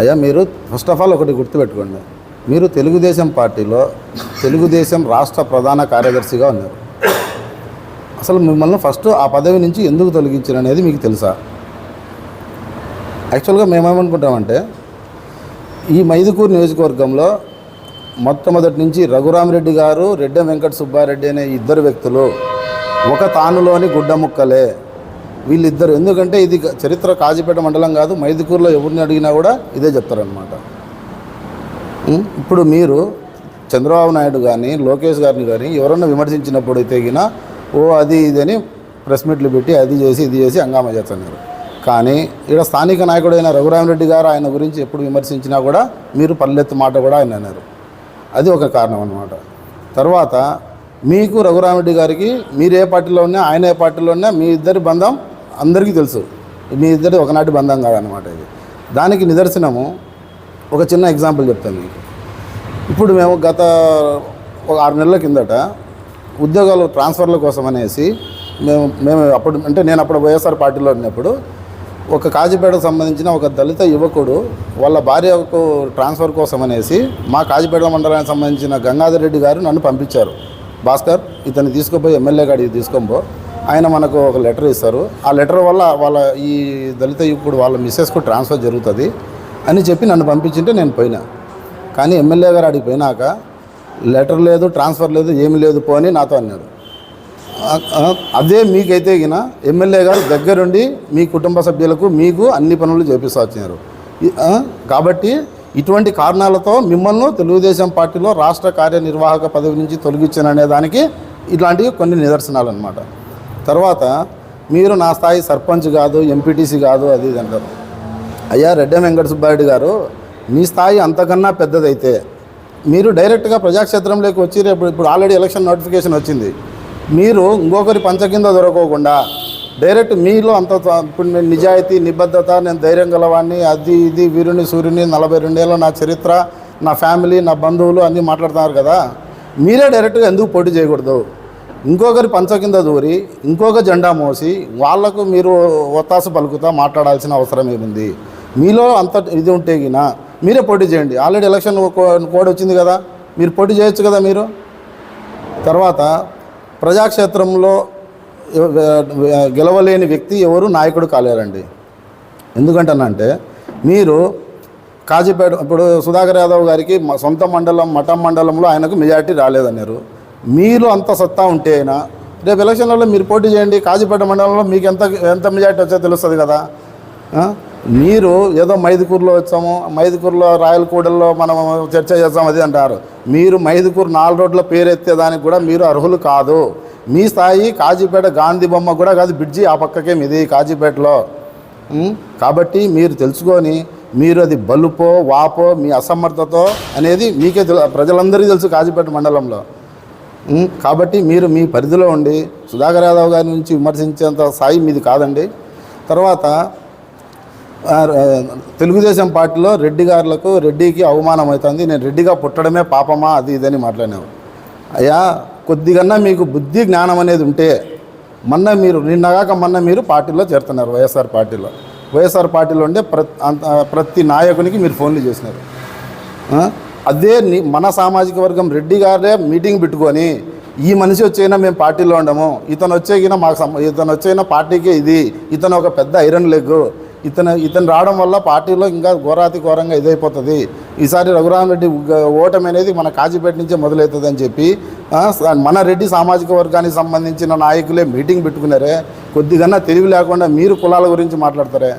అయ్యా మీరు first of all ఒకటి గుర్తుపెట్టుకోండి. మీరు తెలుగుదేశం పార్టీలో తెలుగుదేశం రాష్ట్ర ప్రధాన కార్యదర్శిగా ఉన్నారు. అసలు మిమ్మల్ని ఫస్ట్ ఆ పదవి నుంచి ఎందుకు తొలగించారు అనేది మీకు తెలుసా? యాక్చువల్గా మేమేమనుకుంటామంటే ఈ మైదుకూరు నియోజకవర్గంలో మొట్టమొదటి నుంచి రఘురామరెడ్డి గారు రెడ్డ వెంకట సుబ్బారెడ్డి అనే ఇద్దరు వ్యక్తులు ఒక తానులోని గుడ్డ ముక్కలే వీళ్ళిద్దరు. ఎందుకంటే ఇది చరిత్ర కాజీపేట మండలం కాదు మైదుకూరులో ఎవరిని అడిగినా కూడా ఇదే చెప్తారనమాట ఇప్పుడు మీరు చంద్రబాబు నాయుడు కానీ లోకేష్ గారిని కానీ ఎవరన్నా విమర్శించినప్పుడు తెగిన ఓ అది ఇది అని ప్రెస్ మీట్లు పెట్టి అది చేసి ఇది చేసి హంగామా చేస్తున్నారు. కానీ ఇక్కడ స్థానిక నాయకుడైన రఘురామరెడ్డి గారు ఆయన గురించి ఎప్పుడు విమర్శించినా కూడా మీరు పల్లెత్తు మాట కూడా ఆయన అన్నారు. అది ఒక కారణం అన్నమాట. తర్వాత మీకు రఘురామరెడ్డి గారికి మీరు ఏ పార్టీలో ఉన్నా ఆయన ఏ పార్టీలో ఉన్నా మీ ఇద్దరి బంధం అందరికీ తెలుసు. మీ ఇద్దరి ఒకనాటి బంధం కాదనమాట ఇది. దానికి నిదర్శనము ఒక చిన్న ఎగ్జాంపుల్ చెప్తాను మీకు. ఇప్పుడు మేము గత ఒక ఆరు నెలల కిందట ఉద్యోగాలు ట్రాన్స్ఫర్ల కోసం అనేసి మేము మేము అప్పుడు అంటే నేను అప్పుడు వైఎస్ఆర్ పార్టీలో ఉన్నప్పుడు ఒక కాజీపేటకు సంబంధించిన ఒక దళిత యువకుడు వాళ్ళ భార్యకు ట్రాన్స్ఫర్ కోసం అనేసి మా కాజీపేట మండలానికి సంబంధించిన గంగాధర్ రెడ్డి గారు నన్ను పంపించారు. భాస్కర్ ఇతన్ని తీసుకుపోయి ఎమ్మెల్యే గారికి తీసుకోబో ఆయన మనకు ఒక లెటర్ ఇస్తారు. ఆ లెటర్ వల్ల వాళ్ళ ఈ దళిత ఇప్పుడు వాళ్ళ మిస్సెస్కు ట్రాన్స్ఫర్ జరుగుతుంది అని చెప్పి నన్ను పంపించింటే నేను పోయినా. కానీ ఎమ్మెల్యే గారు అడిగి పోయినాక లెటర్ లేదు ట్రాన్స్ఫర్ లేదు ఏమీ లేదు పో అని నాతో అన్నాడు అదే మీకైతే గిన ఎమ్మెల్యే గారు దగ్గరుండి మీ కుటుంబ సభ్యులకు మీకు అన్ని పనులు చేపిస్తూ వచ్చినారు. కాబట్టి ఇటువంటి కారణాలతో మిమ్మల్ని తెలుగుదేశం పార్టీలో రాష్ట్ర కార్యనిర్వాహక పదవి నుంచి తొలగించాననే దానికి ఇట్లాంటివి కొన్ని నిదర్శనాలు అనమాట తర్వాత మీరు నా స్థాయి సర్పంచ్ కాదు ఎంపీటీసీ కాదు అది ఇది అంటారు. అయ్యా రెడ్డి వెంకట సుబ్బారెడ్డి గారు మీ స్థాయి అంతకన్నా పెద్దదైతే మీరు డైరెక్ట్గా ప్రజాక్షేత్రంలోకి వచ్చి రేపు ఇప్పుడు ఆల్రెడీ ఎలక్షన్ నోటిఫికేషన్ వచ్చింది. మీరు ఇంకొకరి పంచ కింద దొరకకుండా డైరెక్ట్ మీలో అంత ఇప్పుడు నేను నిజాయితీ నిబద్ధత నేను ధైర్యం గలవాడిని అది ఇది వీరుని సూర్యుని నలభై రెండేళ్ళ నా చరిత్ర నా ఫ్యామిలీ నా బంధువులు అన్నీ మాట్లాడుతున్నారు కదా మీరే డైరెక్ట్గా ఎందుకు పోటీ చేయకూడదు? ఇంకొకరి పంచ కింద దూరి ఇంకొక జెండా మోసి వాళ్ళకు మీరు ఒత్తాస పలుకుతా మాట్లాడాల్సిన అవసరం ఏముంది? మీలో అంత ఇది ఉంటే గినా మీరే పోటీ చేయండి. ఆల్రెడీ ఎలక్షన్ కో- కోడ్ వచ్చింది కదా మీరు పోటీ చేయొచ్చు కదా మీరు? తర్వాత ప్రజాక్షేత్రంలో గెలవలేని వ్యక్తి ఎవరు? నాయకుడు కాలేరండి. ఎందుకంటానంటే మీరు కాజీపేట ఇప్పుడు సుధాకర్ యాదవ్ గారికి సొంత మండలం మఠం మండలంలో ఆయనకు మెజార్టీ రాలేదన్నారు. మీరు అంత సత్తా ఉంటే అయినా రేపు ఎలక్షన్లలో మీరు పోటీ చేయండి కాజీపేట మండలంలో మీకు ఎంత ఎంత మెజార్టీ వచ్చో తెలుస్తుంది కదా. మీరు ఏదో మైదుకూరులో వచ్చాము మైదుకూరులో రాయలకూడల్లో మనం చర్చ చేస్తాం అది అంటారు. మీరు మైదుకూరు నాలుగు రోడ్ల పేరు ఎత్తేదానికి కూడా మీరు అర్హులు కాదు. మీ స్థాయి కాజీపేట గాంధీ బొమ్మ కూడా కాదు బ్రిడ్జి ఆ పక్కకే మీది కాజీపేటలో. కాబట్టి మీరు తెలుసుకొని మీరు అది బలుపో వాపో మీ అసమర్థతో అనేది మీకే తెలు ప్రజలందరికీ తెలుసు కాజీపేట మండలంలో. కాబట్టి మీరు మీ పరిధిలో ఉండి సుధాకర్ యాదవ్ గారి నుంచి విమర్శించేంత స్థాయి మీది కాదండి. తర్వాత తెలుగుదేశం పార్టీలో రెడ్డి గారులకు రెడ్డికి అవమానం అవుతుంది. నేను రెడ్డిగా పుట్టడమే పాపమా? అది ఇదని మాట్లాడినావు అయ్యా కొద్దిగన్నా మీకు బుద్ధి జ్ఞానం అనేది ఉంటే మొన్న మీరు నిన్నగాక మొన్న మీరు పార్టీలో చేరుతున్నారు వైఎస్ఆర్ పార్టీలో. వైఎస్ఆర్ పార్టీలో ఉండే ప్రతి అంత- ప్రతి నాయకునికి మీరు ఫోన్లు చేసినారు. అదే ని- మన సామాజిక వర్గం రెడ్డి గారే మీటింగ్ పెట్టుకొని ఈ మనిషి వచ్చైనా మేము పార్టీలో ఉండము ఇతను వచ్చేకినా మాకు సం- ఇతను వచ్చైనా పార్టీకే ఇది ఇతను ఒక పెద్ద ఐరన్ లెగ్ ఇతను ఇతను రావడం వల్ల పార్టీలో ఇంకా ఘోరాతి ఘోరంగా ఇదైపోతుంది. ఈసారి రఘురామరెడ్డి ఉగ్గ- ఓటమి అనేది మన కాజీపేట నుంచే మొదలవుతుంది అని చెప్పి మన రెడ్డి సామాజిక వర్గానికి సంబంధించిన నాయకులే మీటింగ్ పెట్టుకున్నారే కొద్దిగా తెలివి లేకుండా మీరు కులాల గురించి మాట్లాడతారే.